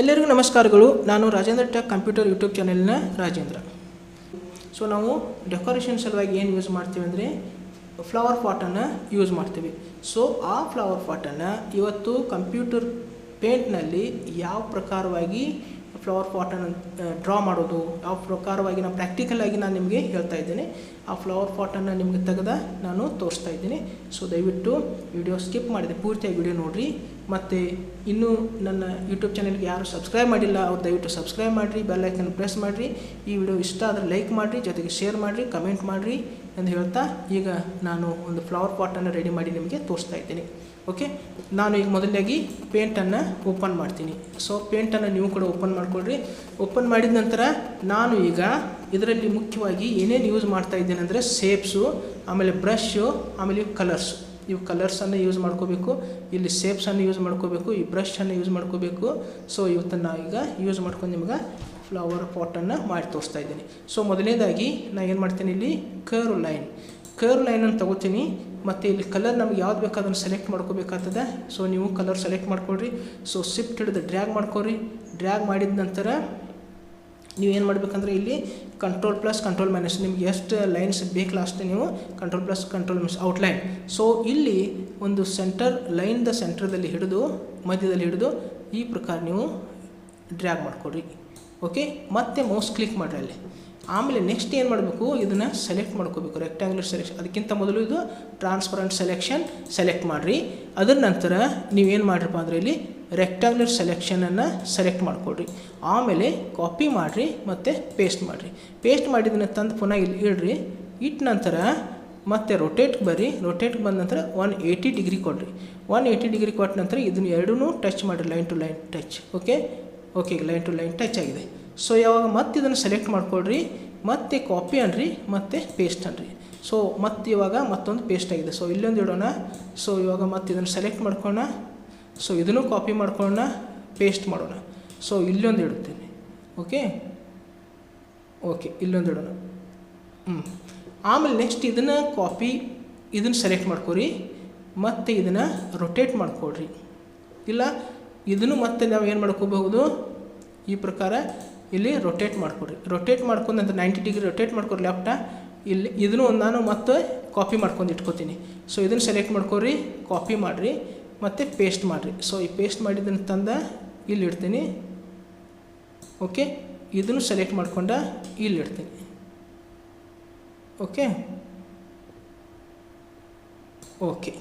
ಎಲ್ಲರಿಗೂ ನಮಸ್ಕಾರಗಳು. ನಾನು ರಾಜೇಂದ್ರ ಟೆಕ್ ಕಂಪ್ಯೂಟರ್ ಯೂಟ್ಯೂಬ್ ಚಾನೆಲ್ನ ರಾಜೇಂದ್ರ. ಸೊ ನಾವು ಡೆಕೋರೇಷನ್ ಸಲುವಾಗಿ ಏನು ಯೂಸ್ ಮಾಡ್ತೀವಿ ಅಂದರೆ ಫ್ಲವರ್ ಪಾಟನ್ನು ಯೂಸ್ ಮಾಡ್ತೀವಿ. ಸೊ ಆ ಫ್ಲವರ್ ಪಾಟನ್ನು ಇವತ್ತು ಕಂಪ್ಯೂಟರ್ ಪೇಂಟ್ನಲ್ಲಿ ಯಾವ ಪ್ರಕಾರವಾಗಿ ಫ್ಲವರ್ ಪಾಟನ್ನು ಡ್ರಾ ಮಾಡೋದು ಯಾವ ಪ್ರಕಾರವಾಗಿ ನಾನು ಪ್ರಾಕ್ಟಿಕಲ್ ಆಗಿ ನಾನು ನಿಮಗೆ ಹೇಳ್ತಾ ಇದ್ದೇನೆ. ಆ ಫ್ಲವರ್ ಪಾಟನ್ನು ನಿಮಗೆ ತೆಗೆದ ನಾನು ತೋರಿಸ್ತಾ ಇದ್ದೀನಿ. ಸೊ ದಯವಿಟ್ಟು ವಿಡಿಯೋ ಸ್ಕಿಪ್ ಮಾಡಿದೆ. ಪೂರ್ತಿಯಾಗಿ ವಿಡಿಯೋ ನೋಡಿರಿ. ಮತ್ತು ಇನ್ನೂ ನನ್ನ ಯೂಟ್ಯೂಬ್ ಚಾನಲ್ಗೆ ಯಾರು ಸಬ್ಸ್ಕ್ರೈಬ್ ಮಾಡಿಲ್ಲ, ಅವ್ರು ದಯವಿಟ್ಟು ಸಬ್ಸ್ಕ್ರೈಬ್ ಮಾಡಿರಿ ಬೆಲ್ಲೈಕನ್ನು ಪ್ರೆಸ್ ಮಾಡಿರಿ. ಈ ವಿಡಿಯೋ ಇಷ್ಟ ಆದರೆ ಲೈಕ್ ಮಾಡಿರಿ, ಜೊತೆಗೆ ಶೇರ್ ಮಾಡಿರಿ ಕಮೆಂಟ್ ಮಾಡಿರಿ ಎಂದು ಹೇಳ್ತಾ ಈಗ ನಾನು ಒಂದು ಫ್ಲವರ್ ಪಾಟನ್ನು ರೆಡಿ ಮಾಡಿ ನಿಮಗೆ ತೋರಿಸ್ತಾ ಇದ್ದೀನಿ. ಓಕೆ ನಾನು ಈಗ ಮೊದಲನೇಗಿ ಪೇಂಟನ್ನು ಓಪನ್ ಮಾಡ್ತೀನಿ. ಸೊ ಪೇಂಟನ್ನು ನೀವು ಕೂಡ ಓಪನ್ ಮಾಡ್ಕೊಳ್ರಿ. ಓಪನ್ ಮಾಡಿದ ನಂತರ ನಾನು ಈಗ ಇದರಲ್ಲಿ ಮುಖ್ಯವಾಗಿ ಏನೇನು ಯೂಸ್ ಮಾಡ್ತಾ ಇದ್ದೇನೆ ಅಂದರೆ ಸೇಪ್ಸು ಆಮೇಲೆ ಬ್ರಷ್ಷು ಆಮೇಲೆ ಕಲರ್ಸು ಇವು ಕಲರ್ಸನ್ನು ಯೂಸ್ ಮಾಡ್ಕೋಬೇಕು. ಇಲ್ಲಿ ಸೇಪ್ಸನ್ನು ಯೂಸ್ ಮಾಡ್ಕೋಬೇಕು, ಈ ಬ್ರಷನ್ನು ಯೂಸ್ ಮಾಡ್ಕೋಬೇಕು. ಸೊ ಇವತ್ತನ್ನು ಈಗ ಯೂಸ್ ಮಾಡ್ಕೊಂಡು ನಿಮ್ಗೆ ಫ್ಲವರ್ ಪಾಟನ್ನು ಮಾಡಿ ತೋರಿಸ್ತಾ ಇದ್ದೀನಿ. ಸೊ ಮೊದಲನೇದಾಗಿ ನಾನು ಏನು ಮಾಡ್ತೀನಿ ಇಲ್ಲಿ? ಕರ್ವ್ ಲೈನ್ ಕರ್ವ್ ಲೈನನ್ನು ತಗೋತೀನಿ. ಮತ್ತು ಇಲ್ಲಿ ಕಲರ್ ನಮ್ಗೆ ಯಾವ್ದು ಬೇಕು ಅದನ್ನು ಸೆಲೆಕ್ಟ್ ಮಾಡ್ಕೋಬೇಕಾಗ್ತದೆ. ಸೊ ನೀವು ಕಲರ್ ಸೆಲೆಕ್ಟ್ ಮಾಡ್ಕೊಳ್ರಿ. ಸೊ ಸಿಫ್ಟ್ ಹಿಡಿದು ಡ್ರ್ಯಾಗ್ ಮಾಡ್ಕೊರಿ ಡ್ರ್ಯಾಗ್ ಮಾಡಿದ ನಂತರ ನೀವು ಏನು ಮಾಡಬೇಕಂದ್ರೆ ಇಲ್ಲಿ ಕಂಟ್ರೋಲ್ ಪ್ಲಸ್ ಕಂಟ್ರೋಲ್ ಮೈನಸ್ ನಿಮ್ಗೆ ಎಷ್ಟು ಲೈನ್ಸ್ ಬೇಕಲ್ಲ ಅಷ್ಟೇ ನೀವು control plus control minus outline so ಇಲ್ಲಿ ಒಂದು ಸೆಂಟರ್ ಲೈನ್ದ ಸೆಂಟರ್ದಲ್ಲಿ ಹಿಡಿದು, ಮಧ್ಯದಲ್ಲಿ ಹಿಡಿದು ಈ ಪ್ರಕಾರ ನೀವು ಡ್ರ್ಯಾಗ್ ಮಾಡ್ಕೊಡ್ರಿ ಓಕೆ ಮತ್ತೆ ಮೌಸ್ ಕ್ಲಿಕ್ ಮಾಡಿರಿ ಅಲ್ಲಿ. ಆಮೇಲೆ ನೆಕ್ಸ್ಟ್ ಏನು ಮಾಡಬೇಕು? ಇದನ್ನು ಸೆಲೆಕ್ಟ್ ಮಾಡ್ಕೋಬೇಕು. ರೆಕ್ಟ್ಯಾಂಗ್ಯುಲರ್ ಸೆಲೆಕ್ಷನ್ ಅದಕ್ಕಿಂತ ಮೊದಲು ಇದು ಟ್ರಾನ್ಸ್ಪರೆಂಟ್ ಸೆಲೆಕ್ಷನ್ ಸೆಲೆಕ್ಟ್ ಮಾಡಿರಿ. ಅದರ ನಂತರ ನೀವೇನು ಮಾಡಿರಪ್ಪ ಅಂದರೆ ಇಲ್ಲಿ ರೆಕ್ಟ್ಯಾಂಗ್ಯುಲರ್ ಸೆಲೆಕ್ಷನನ್ನು ಸೆಲೆಕ್ಟ್ ಮಾಡಿಕೊಡ್ರಿ ಆಮೇಲೆ ಕಾಪಿ ಮಾಡಿರಿ ಮತ್ತು ಪೇಸ್ಟ್ ಮಾಡಿರಿ. ಪೇಸ್ಟ್ ಮಾಡಿದ್ದನ್ನು ತಂದು ಪುನಃ ಇಲ್ಲಿ ಇಡ್ರಿ. ಇಟ್ಟ ನಂತರ ಮತ್ತೆ ರೊಟೇಟ್ಗೆ ಬರ್ರಿ. ರೊಟೇಟ್ಗೆ ಬಂದ ನಂತರ ಒನ್ ಏಯ್ಟಿ ಡಿಗ್ರಿ ಕೊಡ್ರಿ. ಒನ್ ಏಯ್ಟಿ ಡಿಗ್ರಿ ಕೊಟ್ಟ ನಂತರ ಇದನ್ನು ಎರಡೂ ಟಚ್ ಮಾಡಿರಿ line to line touch okay okay line to line touch ಆಗಿದೆ. ಸೊ ಯಾವಾಗ ಮತ್ತೆ ಇದನ್ನು ಸೆಲೆಕ್ಟ್ ಮಾಡ್ಕೊಳ್ರಿ, ಮತ್ತೆ ಕಾಪಿ ಅನ್ರಿ, ಮತ್ತೆ ಪೇಸ್ಟ್ ಅನ್ರಿ. ಸೊ ಮತ್ತೆ ಇವಾಗ ಮತ್ತೊಂದು ಪೇಸ್ಟ್ ಆಗಿದೆ. ಸೊ ಇಲ್ಲೊಂದು ಇಡೋಣ. ಸೊ ಇವಾಗ ಮತ್ತೆ ಇದನ್ನು ಸೆಲೆಕ್ಟ್ ಮಾಡ್ಕೊಳ್ಳೋಣ ಸೊ ಇದನ್ನು ಕಾಪಿ ಮಾಡ್ಕೊಳ್ಳೋಣ ಪೇಸ್ಟ್ ಮಾಡೋಣ. ಸೊ ಇಲ್ಲೊಂದು ಇಡುತ್ತೇನೆ. ಓಕೆ ಓಕೆ ಇಲ್ಲೊಂದು ಇಡೋಣ. ಹ್ಞೂ ಆಮೇಲೆ ನೆಕ್ಸ್ಟ್ ಇದನ್ನು ಕಾಪಿ ಇದನ್ನು ಸೆಲೆಕ್ಟ್ ಮಾಡ್ಕೊರಿ. ಮತ್ತೆ ಇದನ್ನು ರೊಟೇಟ್ ಮಾಡ್ಕೊಳ್ರಿ. ಇಲ್ಲ, ಇದನ್ನು ಮತ್ತೆ ನಾವು ಏನು ಮಾಡ್ಕೋಬಹುದು? ಈ ಪ್ರಕಾರ ಇಲ್ಲಿ ರೊಟೇಟ್ ಮಾಡ್ಕೊಡ್ರಿ. ರೊಟೇಟ್ ಮಾಡ್ಕೊಂಡು ಅಂತ ನೈಂಟಿ ಡಿಗ್ರಿ ರೊಟೇಟ್ ಮಾಡ್ಕೊರಿ ಲೆಫ್ಟ ಇಲ್ಲಿ ಇದನ್ನು ನಾನು ಮತ್ತೆ ಕಾಪಿ ಮಾಡ್ಕೊಂಡು ಇಟ್ಕೋತೀನಿ. ಸೊ ಇದನ್ನು ಸೆಲೆಕ್ಟ್ ಮಾಡ್ಕೊರಿ ಕಾಪಿ ಮಾಡಿರಿ, ಮತ್ತು ಪೇಸ್ಟ್ ಮಾಡಿರಿ. ಸೊ ಈ ಪೇಸ್ಟ್ ಮಾಡಿದ್ದನ್ನು ತಂದ ಇಲ್ಲಿ ಇಡ್ತೀನಿ. ಓಕೆ ಇದನ್ನು ಸೆಲೆಕ್ಟ್ ಮಾಡ್ಕೊಂಡ ಇಲ್ಲಿ ಇಡ್ತೀನಿ. ಓಕೆ ಓಕೆ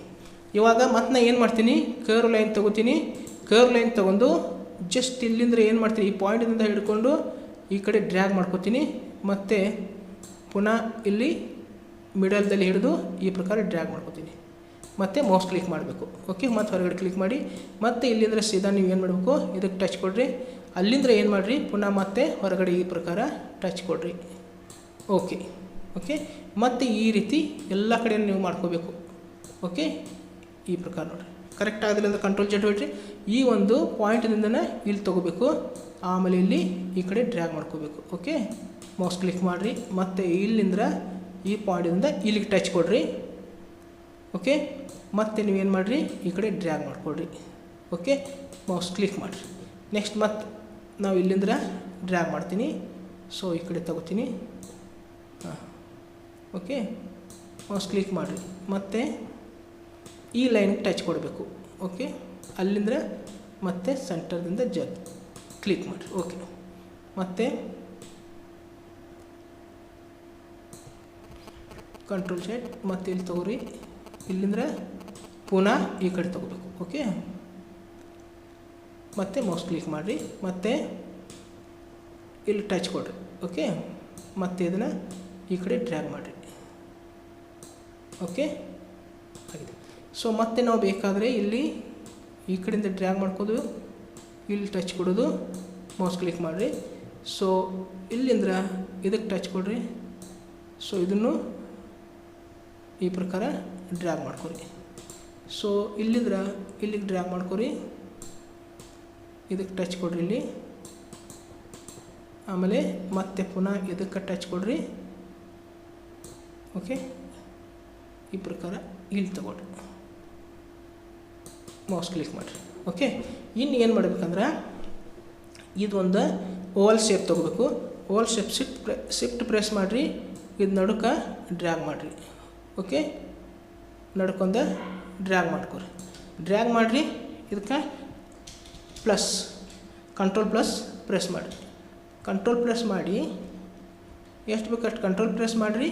ಇವಾಗ ಮತ್ತೆ ನಾನು ಏನು ಮಾಡ್ತೀನಿ? ಕರ್ವ್ ಲೈನ್ ತೊಗೋತೀನಿ. ಕರ್ವ್ ಲೈನ್ ತೊಗೊಂಡು ಜಸ್ಟ್ ಇಲ್ಲಿಂದ ಏನು ಮಾಡ್ತೀನಿ? ಈ ಪಾಯಿಂಟಿಂದ ಹಿಡ್ಕೊಂಡು ಈ ಕಡೆ ಡ್ರ್ಯಾಗ್ ಮಾಡ್ಕೋತೀನಿ. ಮತ್ತು ಪುನಃ ಇಲ್ಲಿ ಮಿಡಲ್ದಲ್ಲಿ ಹಿಡಿದು ಈ ಪ್ರಕಾರ ಡ್ರ್ಯಾಗ್ ಮಾಡ್ಕೋತೀನಿ. ಮತ್ತು ಮೌಸ್ ಕ್ಲಿಕ್ ಮಾಡಬೇಕು. ಓಕೆ ಮತ್ತು ಹೊರಗಡೆ ಕ್ಲಿಕ್ ಮಾಡಿ. ಮತ್ತು ಇಲ್ಲಿಂದ ಸೀದಾ ನೀವು ಏನು ಮಾಡಬೇಕು? ಇದಕ್ಕೆ ಟಚ್ ಕೊಡ್ರಿ. ಅಲ್ಲಿಂದ ಏನು ಮಾಡಿರಿ? ಪುನಃ ಮತ್ತೆ ಹೊರಗಡೆ ಈ ಪ್ರಕಾರ ಟಚ್ ಕೊಡ್ರಿ. ಓಕೆ ಓಕೆ ಮತ್ತು ಈ ರೀತಿ ಎಲ್ಲ ಕಡೆಯೂ ನೀವು ಮಾಡ್ಕೋಬೇಕು. ಓಕೆ ಈ ಪ್ರಕಾರ ನೋಡಿರಿ. ಕರೆಕ್ಟ್ ಆಗಿಲ್ಲ ಅಂದ್ರೆ ಕಂಟ್ರೋಲ್ ಜೆಟ್ ಹೊಡ್ರಿ ಈ ಒಂದು ಪಾಯಿಂಟ್ನಿಂದನೇ ಇಲ್ಲಿ ತೊಗೋಬೇಕು. ಆಮೇಲೆ ಇಲ್ಲಿ ಈ ಕಡೆ ಡ್ರ್ಯಾಗ್ ಮಾಡ್ಕೋಬೇಕು. ಓಕೆ ಮೌಸ್ ಕ್ಲಿಕ್ ಮಾಡಿರಿ. ಮತ್ತು ಇಲ್ಲಿಂದ ಈ ಪಾಯಿಂಟಿಂದ ಇಲ್ಲಿಗೆ ಟಚ್ ಕೊಡ್ರಿ. ಓಕೆ ಮತ್ತು ನೀವೇನು ಮಾಡಿರಿ? ಈ ಕಡೆ ಡ್ರ್ಯಾಗ್ ಮಾಡಿಕೊಡ್ರಿ. ಓಕೆ ಮೌಸ್ ಕ್ಲಿಕ್ ಮಾಡಿರಿ. ನೆಕ್ಸ್ಟ್ ಮತ್ತು ನಾವು ಇಲ್ಲಿಂದ ಡ್ರ್ಯಾಗ್ ಮಾಡ್ತೀನಿ. ಸೊ ಈ ಕಡೆ ತಗೋತೀನಿ. ಹಾಂ. ಓಕೆ ಮೌಸ್ ಕ್ಲಿಕ್ ಮಾಡಿರಿ. ಮತ್ತು ಈ ಲೈನ್ಗೆ ಟಚ್ ಕೊಡಬೇಕು. ಓಕೆ ಅಲ್ಲಿಂದ ಮತ್ತೆ ಸೆಂಟರ್ದಿಂದ ಜ ಕ್ಲಿಕ್ ಮಾಡಿರಿ. ಓಕೆ ಮತ್ತೆ ಕಂಟ್ರೋಲ್ ಶೇಟ್ ಮತ್ತೆ ಇಲ್ಲಿ ತಗೋರಿ. ಇಲ್ಲಿಂದ ಪುನಃ ಈ ಕಡೆ ತಗೋಬೇಕು. ಓಕೆ ಮತ್ತೆ ಮೌಸ್ ಕ್ಲಿಕ್ ಮಾಡಿರಿ. ಮತ್ತೆ ಇಲ್ಲಿ ಟಚ್ ಕೊಡ್ರಿ. ಓಕೆ ಮತ್ತೆ ಇದನ್ನು ಈ ಕಡೆ ಡ್ರ್ಯಾಗ್ ಮಾಡಿರಿ. ಓಕೆ ಆಗಿದೆ. ಸೊ ಮತ್ತೆ ನಾವು ಬೇಕಾದರೆ ಇಲ್ಲಿ ಈ ಕಡೆಯಿಂದ ಡ್ರ್ಯಾಗ್ ಮಾಡ್ಕೋದು, ಇಲ್ಲಿ ಟಚ್ ಕೊಡೋದು ಮೌಸ್ ಕ್ಲಿಕ್ ಮಾಡಿರಿ. ಸೊ ಇಲ್ಲಿಂದ ಇದಕ್ಕೆ ಟಚ್ ಕೊಡ್ರಿ. ಸೊ ಇದನ್ನು ಈ ಪ್ರಕಾರ ಡ್ರ್ಯಾಗ್ ಮಾಡ್ಕೊರಿ. ಸೊ ಇಲ್ಲಿಂದ ಇಲ್ಲಿಗೆ ಡ್ರ್ಯಾಗ್ ಮಾಡ್ಕೊರಿ. ಇದಕ್ಕೆ ಟಚ್ ಕೊಡ್ರಿ ಇಲ್ಲಿ. ಆಮೇಲೆ ಮತ್ತೆ ಪುನಃ ಇದಕ್ಕೆ ಟಚ್ ಕೊಡ್ರಿ. ಓಕೆ ಈ ಪ್ರಕಾರ ಇಲ್ಲಿ ತಗೊಳ್ರಿ. ಮೌಸ್ ಕ್ಲಿಕ್ ಮಾಡಿರಿ. ಓಕೆ ಇನ್ನು ಏನು ಮಾಡಬೇಕಂದ್ರೆ ಇದೊಂದು ಓವಲ್ ಶೇಪ್ ತೊಗೋಬೇಕು. Oval shape shift ಪ್ರೆ shift press ಮಾಡಿರಿ, ಇದು ನಡುಕ ಡ್ರ್ಯಾಗ್ ಮಾಡಿರಿ. ಓಕೆ ನಡ್ಕೊಂಡು ಡ್ರ್ಯಾಗ್ ಮಾಡ್ಕೊರಿ. ಡ್ರ್ಯಾಗ್ ಮಾಡಿರಿ, ಇದಕ್ಕೆ ಪ್ಲಸ್ ಕಂಟ್ರೋಲ್ ಪ್ಲಸ್ ಪ್ರೆಸ್ ಮಾಡಿರಿ. ಕಂಟ್ರೋಲ್ ಪ್ರೆಸ್ ಮಾಡಿ, ಎಷ್ಟು ಬೇಕು ಅಷ್ಟು ಕಂಟ್ರೋಲ್ ಪ್ರೆಸ್ ಮಾಡಿರಿ.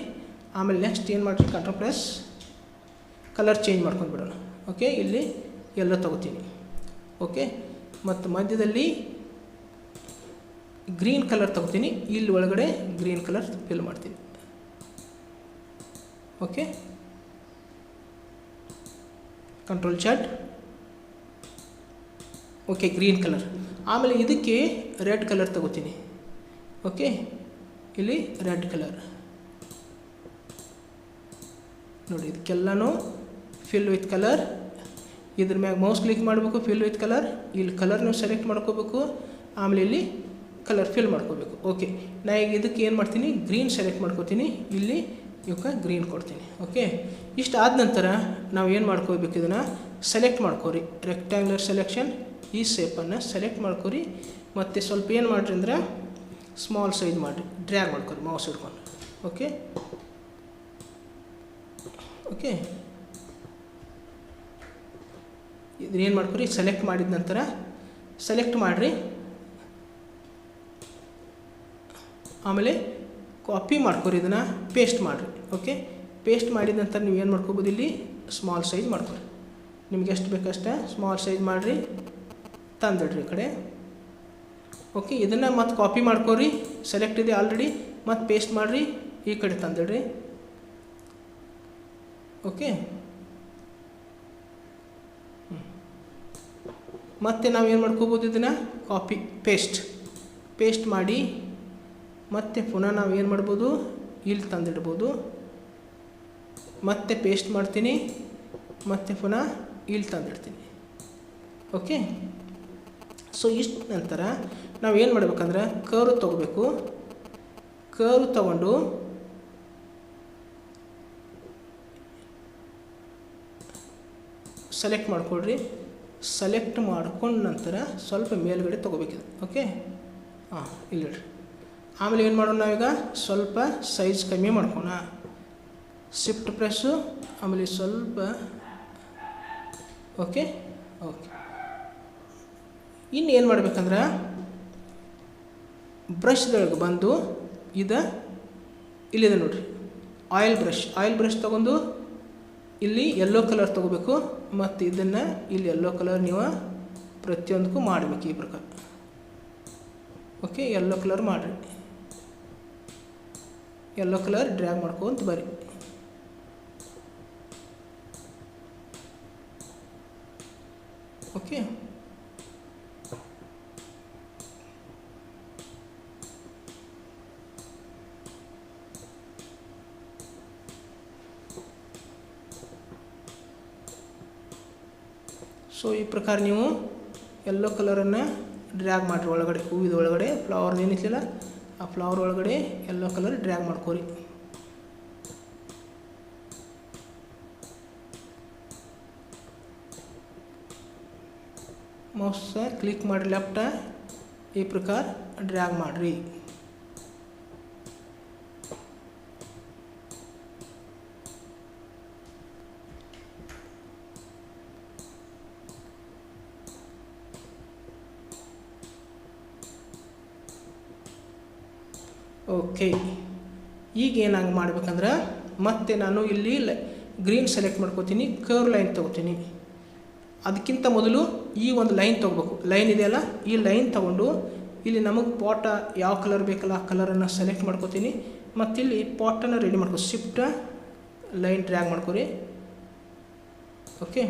ಆಮೇಲೆ ನೆಕ್ಸ್ಟ್ ಏನು ಮಾಡಿರಿ? ಕಂಟ್ರೋಲ್ ಪ್ರೆಸ್ ಕಲರ್ ಚೇಂಜ್ ಮಾಡ್ಕೊಂಡು ಬಿಡೋಣ. ಓಕೆ ಇಲ್ಲಿ ಎಲ್ಲ ತಗೋತೀನಿ. ಓಕೆ ಮತ್ತು ಮಧ್ಯದಲ್ಲಿ ಗ್ರೀನ್ ಕಲರ್ ತಗೋತೀನಿ. ಇಲ್ಲಿ ಒಳಗಡೆ ಗ್ರೀನ್ ಕಲರ್ ಫಿಲ್ ಮಾಡ್ತೀನಿ. Okay control chart okay green colour ಆಮೇಲೆ ಇದಕ್ಕೆ ರೆಡ್ ಕಲರ್ ತಗೋತೀನಿ. ಓಕೆ ಇಲ್ಲಿ ರೆಡ್ ಕಲರ್ ನೋಡಿ, ಇದಕ್ಕೆಲ್ಲನೂ ಫಿಲ್ ವಿತ್ ಕಲರ್ ಇದ್ರ ಮ್ಯಾಗ ಮೌಸ್ ಕ್ಲಿಕ್ ಮಾಡಬೇಕು ಫಿಲ್ ವಿತ್ ಕಲರ್ ಇಲ್ಲಿ ಕಲರ್ ನೀವು ಸೆಲೆಕ್ಟ್ ಮಾಡ್ಕೋಬೇಕು. ಆಮೇಲೆ ಇಲ್ಲಿ ಕಲರ್ ಫಿಲ್ ಮಾಡ್ಕೋಬೇಕು. ಓಕೆ ನಾ ಈಗ ಇದಕ್ಕೆ ಏನು ಮಾಡ್ತೀನಿ? ಗ್ರೀನ್ ಸೆಲೆಕ್ಟ್ ಮಾಡ್ಕೋತೀನಿ. ಇಲ್ಲಿ ಇವಕ್ಕೆ ಗ್ರೀನ್ ಕೊಡ್ತೀನಿ. ಓಕೆ ಇಷ್ಟು ಆದ ನಂತರ ನಾವು ಏನು ಮಾಡ್ಕೋಬೇಕು ಇದನ್ನು? ಸೆಲೆಕ್ಟ್ ಮಾಡ್ಕೋರಿ. ರೆಕ್ಟ್ಯಾಂಗ್ಯುಲರ್ ಸೆಲೆಕ್ಷನ್ ಈ ಶೇಪನ್ನು ಸೆಲೆಕ್ಟ್ ಮಾಡ್ಕೋರಿ. ಮತ್ತು ಸ್ವಲ್ಪ ಏನು ಮಾಡಿರಿ ಅಂದ್ರೆ ಸ್ಮಾಲ್ ಸೈಜ್ ಮಾಡಿರಿ. ಡ್ರ್ಯಾಗ್ ಮಾಡ್ಕೊರಿ ಮೌಸ್ ಇಟ್ಕೊಂಡು ಓಕೆ ಓಕೆ ಇದನ್ನೇನು ಮಾಡ್ಕೊರಿ? ಸೆಲೆಕ್ಟ್ ಮಾಡಿದ ನಂತರ ಸೆಲೆಕ್ಟ್ ಮಾಡಿರಿ. ಆಮೇಲೆ ಕಾಪಿ ಮಾಡ್ಕೊರಿ ಇದನ್ನು ಪೇಸ್ಟ್ ಮಾಡಿರಿ ಓಕೆ ಪೇಸ್ಟ್ ಮಾಡಿದ ನಂತರ ನೀವು ಏನು ಮಾಡ್ಕೋಬೋದು ಇಲ್ಲಿ? ಸ್ಮಾಲ್ ಸೈಜ್ ಮಾಡ್ಕೊರಿ. ನಿಮ್ಗೆ ಎಷ್ಟು ಬೇಕಷ್ಟೇ ಸ್ಮಾಲ್ ಸೈಜ್ ಮಾಡಿರಿ, ತಂದಿಡ್ರಿ ಈ ಕಡೆ. ಓಕೆ ಇದನ್ನು ಮತ್ತು ಕಾಪಿ ಮಾಡ್ಕೊರಿ. ಸೆಲೆಕ್ಟ್ ಇದೆ ಆಲ್ರೆಡಿ ಮತ್ತು ಪೇಸ್ಟ್ ಮಾಡಿರಿ, ಈ ಕಡೆ ತಂದಿಡ್ರಿ. ಓಕೆ ಮತ್ತು ಏನು ಮಾಡ್ಕೋಬೋದು ಇದನ್ನು? ಕಾಪಿ ಪೇಸ್ಟ್ ಪೇಸ್ಟ್ ಮಾಡಿ ಮತ್ತೆ ಪುನಃ ನಾವು ಏನು ಮಾಡ್ಬೋದು? ಇಲ್ಲಿ ತಂದಿಡ್ಬೋದು. ಮತ್ತೆ ಪೇಸ್ಟ್ ಮಾಡ್ತೀನಿ. ಮತ್ತೆ ಪುನಃ ಇಲ್ಲಿ ತಂದಿಡ್ತೀನಿ. ಓಕೆ ಸೊ ಇಷ್ಟು ನಂತರ ನಾವು ಏನು ಮಾಡ್ಬೇಕಂದ್ರೆ ಕರು ತೊಗೋಬೇಕು. ಕರು ತಗೊಂಡು ಸೆಲೆಕ್ಟ್ ಮಾಡ್ಕೊಳ್ರಿ. ಸೆಲೆಕ್ಟ್ ಮಾಡ್ಕೊಂಡು ನಂತರ ಸ್ವಲ್ಪ ಮೇಲ್ಗಡೆ ತೊಗೋಬೇಕಿದೆ. ಓಕೆ ಹಾಂ ಇಲ್ಲಿಡ್ರಿ ಆಮೇಲೆ ಏನು ಮಾಡೋಣ ನಾವೀಗ? ಸ್ವಲ್ಪ ಸೈಜ್ ಕಮ್ಮಿ ಮಾಡ್ಕೋಣ. ಶಿಫ್ಟ್ ಪ್ರೆಸ್ಸು ಆಮೇಲೆ ಸ್ವಲ್ಪ ಓಕೆ ಓಕೆ ಇನ್ನು ಏನು ಮಾಡ್ಬೇಕಂದ್ರೆ ಬ್ರಷ್ದೊಳಗೆ ಬಂದು ಇದು ಇಲ್ಲಿದೆ ನೋಡಿರಿ. ಆಯಿಲ್ ಬ್ರಷ್ ಆಯಿಲ್ ಬ್ರಷ್ ತೊಗೊಂಡು ಇಲ್ಲಿ ಯೆಲ್ಲೋ ಕಲರ್ ತೊಗೋಬೇಕು, ಮತ್ತು ಇದನ್ನು ಇಲ್ಲಿ ಯೆಲ್ಲೋ ಕಲರ್ ನೀವು ಪ್ರತಿಯೊಂದಕ್ಕೂ ಮಾಡಬೇಕು ಈ ಪ್ರಕಾರ. ಓಕೆ ಯೆಲ್ಲೋ ಕಲರ್ ಮಾಡಿರಿ. ಯೆಲ್ಲೋ ಕಲರ್ ಡ್ರ್ಯಾಗ್ ಮಾಡ್ಕೊಂತ ಬರ್ರಿ. ಓಕೆ ಸೊ ಈ ಪ್ರಕಾರ ನೀವು ಎಲ್ಲೋ ಕಲರನ್ನು ಡ್ರ್ಯಾಗ್ ಮಾಡಿರಿ. ಒಳಗಡೆ, ಹೂವಿದ ಒಳಗಡೆ ಫ್ಲವರ್ ಏನಿತ್ತಲ್ಲ ಆ ಫ್ಲವರ್ ಒಳಗಡೆ ಎಲ್ಲೋ ಕಲರ್ ಡ್ರ್ಯಾಗ್ ಮಾಡ್ಕೋರಿ. ಮೌಸ ಕ್ಲಿಕ್ ಮಾಡಿ ಲೆಫ್ಟ ಈ ಪ್ರಕಾರ ಡ್ರ್ಯಾಗ್ ಮಾಡಿರಿ. ಓಕೆ ಈಗ ಏನಾಗಿ ಮಾಡ್ಬೇಕಂದ್ರೆ ಮತ್ತೆ ನಾನು ಇಲ್ಲಿ ಗ್ರೀನ್ ಸೆಲೆಕ್ಟ್ ಮಾಡ್ಕೋತೀನಿ ಕರ್ ಲೈನ್ ತೊಗೋತೀನಿ. ಅದಕ್ಕಿಂತ ಮೊದಲು ಈ ಒಂದು ಲೈನ್ ತೊಗೋಬೇಕು. ಲೈನ್ ಇದೆಯಲ್ಲ ಈ ಲೈನ್ ತೊಗೊಂಡು ಇಲ್ಲಿ ನಮಗೆ ಪಾಟ ಯಾವ ಕಲರ್ ಬೇಕಲ್ಲ ಆ ಕಲರನ್ನು ಸೆಲೆಕ್ಟ್ ಮಾಡ್ಕೋತೀನಿ. ಮತ್ತು ಇಲ್ಲಿ ಪಾಟನ್ನು ರೆಡಿ ಮಾಡ್ಕೋ ಶಿಫ್ಟ ಲೈನ್ ಡ್ರ್ಯಾಗ್ ಮಾಡ್ಕೊರಿ. ಓಕೆ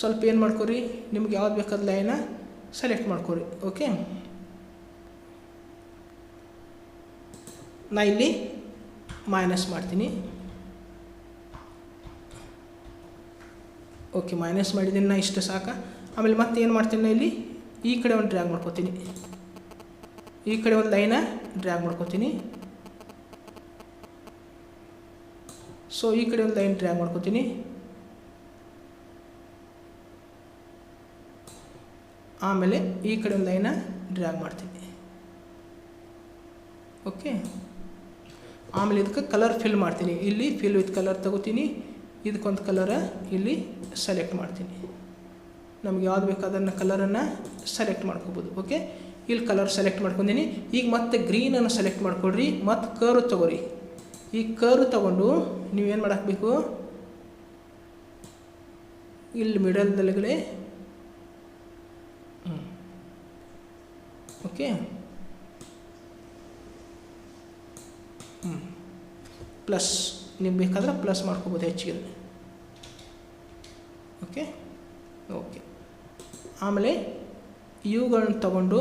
ಸ್ವಲ್ಪ ಏನು ಮಾಡ್ಕೊರಿ? ನಿಮ್ಗೆ ಯಾವ್ದು ಬೇಕಾದ ಲೈನ ಸೆಲೆಕ್ಟ್ ಮಾಡ್ಕೊರಿ. ಓಕೆ ನಾ ಇಲ್ಲಿ ಮೈನಸ್ ಮಾಡ್ತೀನಿ. ಓಕೆ ಮೈನಸ್ ಮಾಡಿದ್ದೀನಿ ನಾ ಇಷ್ಟು ಸಾಕ. ಆಮೇಲೆ ಮತ್ತೆ ಏನು ಮಾಡ್ತೀನಿ ನಾ ಇಲ್ಲಿ? ಈ ಕಡೆ ಒಂದು ಡ್ರ್ಯಾಗ್ ಮಾಡ್ಕೋತೀನಿ. ಈ ಕಡೆ ಒಂದು ಲೈನ ಡ್ರ್ಯಾಗ್ ಮಾಡ್ಕೋತೀನಿ. ಸೊ ಈ ಕಡೆ ಒಂದು ಲೈನ್ ಡ್ರ್ಯಾಗ್ ಮಾಡ್ಕೋತೀನಿ. ಆಮೇಲೆ ಈ ಕಡೆ ಒಂದು ಲೈನ ಡ್ರ್ಯಾಗ್ ಮಾಡ್ತೀನಿ. ಓಕೆ ಆಮೇಲೆ ಇದಕ್ಕೆ ಕಲರ್ ಫಿಲ್ ಮಾಡ್ತೀನಿ. ಇಲ್ಲಿ ಫಿಲ್ ವಿತ್ ಕಲರ್ ತಗೋತೀನಿ. ಇದಕ್ಕೊಂದು ಕಲರ ಇಲ್ಲಿ ಸೆಲೆಕ್ಟ್ ಮಾಡ್ತೀನಿ. ನಮ್ಗೆ ಯಾವ್ದು ಬೇಕು ಅದನ್ನು ಕಲರನ್ನು ಸೆಲೆಕ್ಟ್ ಮಾಡ್ಕೋಬೋದು. ಓಕೆ ಇಲ್ಲಿ ಕಲರ್ ಸೆಲೆಕ್ಟ್ ಮಾಡ್ಕೊಂಡಿನಿ ಈಗ ಮತ್ತೆ ಗ್ರೀನನ್ನು ಸೆಲೆಕ್ಟ್ ಮಾಡ್ಕೊಳ್ರಿ ಮತ್ತು ಕರು ತಗೋರಿ. ಈ ಕರು ತಗೊಂಡು ನೀವೇನು ಮಾಡಾಕಬೇಕು ಇಲ್ಲಿ ಮಿಡಲ್ದಲ್ಲಿಗಳೇ ಓಕೆ ಪ್ಲಸ್ ನಿಮ್ಗೆ ಬೇಕಾದ್ರೆ ಪ್ಲಸ್ ಮಾಡ್ಕೋಬೋದು ಹೆಚ್ಚಿಗೆ. ಓಕೆ ಓಕೆ ಆಮೇಲೆ ಇವುಗಳನ್ನ ತಗೊಂಡು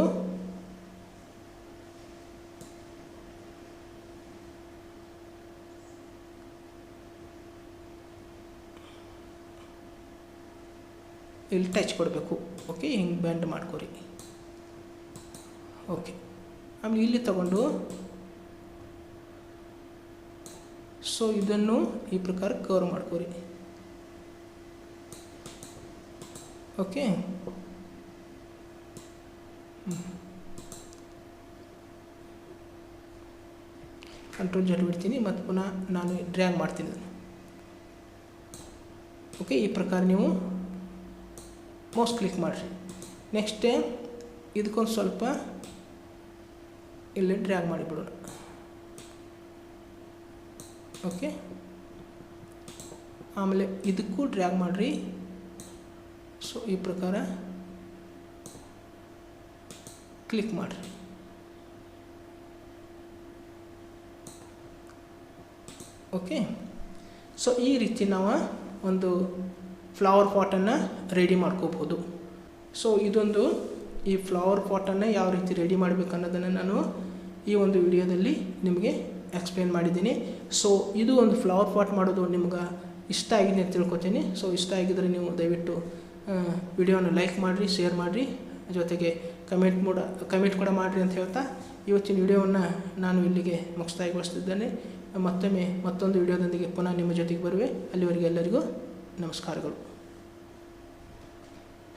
ಇಲ್ಲಿ ಟಚ್ ಕೊಡಬೇಕು. ಓಕೆ ಹಿಂಗೆ ಬೆಂಡ್ ಮಾಡ್ಕೊರಿ. ಓಕೆ ಆಮೇಲೆ ಇಲ್ಲಿ ತಗೊಂಡು ಸೊ ಇದನ್ನು ಈ ಪ್ರಕಾರ ಕವರ್ ಮಾಡ್ಕೋರಿ. ಓಕೆ ಕಂಟ್ರೋಲ್ ಜಡ್ ಬಿಡ್ತೀನಿ ಮತ್ತು ಪುನಃ ನಾನು ಡ್ರ್ಯಾಗ್ ಮಾಡ್ತೀನಿ ಓಕೆ ಈ ಪ್ರಕಾರ ನೀವು ಮೌಸ್ ಕ್ಲಿಕ್ ಮಾಡಿರಿ. ನೆಕ್ಸ್ಟ್ ಇದಕ್ಕೊಂದು ಸ್ವಲ್ಪ ಇಲ್ಲಿ ಡ್ರ್ಯಾಗ್ ಮಾಡಿಬಿಡೋಣ. ಓಕೆ ಆಮೇಲೆ ಇದಕ್ಕೂ ಡ್ರ್ಯಾಗ್ ಮಾಡಿರಿ. ಸೊ ಈ ಪ್ರಕಾರ ಕ್ಲಿಕ್ ಮಾಡಿರಿ. ಓಕೆ ಸೊ ಈ ರೀತಿ ನಾವು ಒಂದು ಫ್ಲವರ್ ಪಾಟನ್ನು ರೆಡಿ ಮಾಡ್ಕೋಬೋದು ಸೊ ಇದೊಂದು ಈ ಫ್ಲವರ್ ಪಾಟನ್ನು ಯಾವ ರೀತಿ ರೆಡಿ ಮಾಡಬೇಕು ಅನ್ನೋದನ್ನು ನಾನು ಈ ಒಂದು ವಿಡಿಯೋದಲ್ಲಿ ನಿಮಗೆ ಎಕ್ಸ್ಪ್ಲೇನ್ ಮಾಡಿದ್ದೀನಿ. ಸೊ ಇದು ಒಂದು ಫ್ಲವರ್ ಪಾಟ್ ಮಾಡೋದು ನಿಮ್ಗೆ ಇಷ್ಟ ಆಗಿದೆ ಅಂತ ತಿಳ್ಕೊತೀನಿ. ಸೊ ಇಷ್ಟ ಆಗಿದ್ರೆ ನೀವು ದಯವಿಟ್ಟು ವಿಡಿಯೋನ ಲೈಕ್ ಮಾಡಿರಿ ಶೇರ್ ಮಾಡಿರಿ. ಜೊತೆಗೆ ಕಮೆಂಟ್ ಮೂಡ ಕಮೆಂಟ್ ಕೂಡ ಮಾಡಿರಿ ಅಂತ ಹೇಳ್ತಾ ಇವತ್ತಿನ ವಿಡಿಯೋವನ್ನು ನಾನು ಇಲ್ಲಿಗೆ ಮುಕ್ತಾಯಗೊಳಿಸ್ತಿದ್ದೇನೆ. ಮತ್ತೊಮ್ಮೆ ಮತ್ತೊಂದು ವಿಡಿಯೋದೊಂದಿಗೆ ಪುನಃ ನಿಮ್ಮ ಜೊತೆಗೆ ಬರುವೆ. ಅಲ್ಲಿವರೆಗೆ ಎಲ್ಲರಿಗೂ ನಮಸ್ಕಾರಗಳು.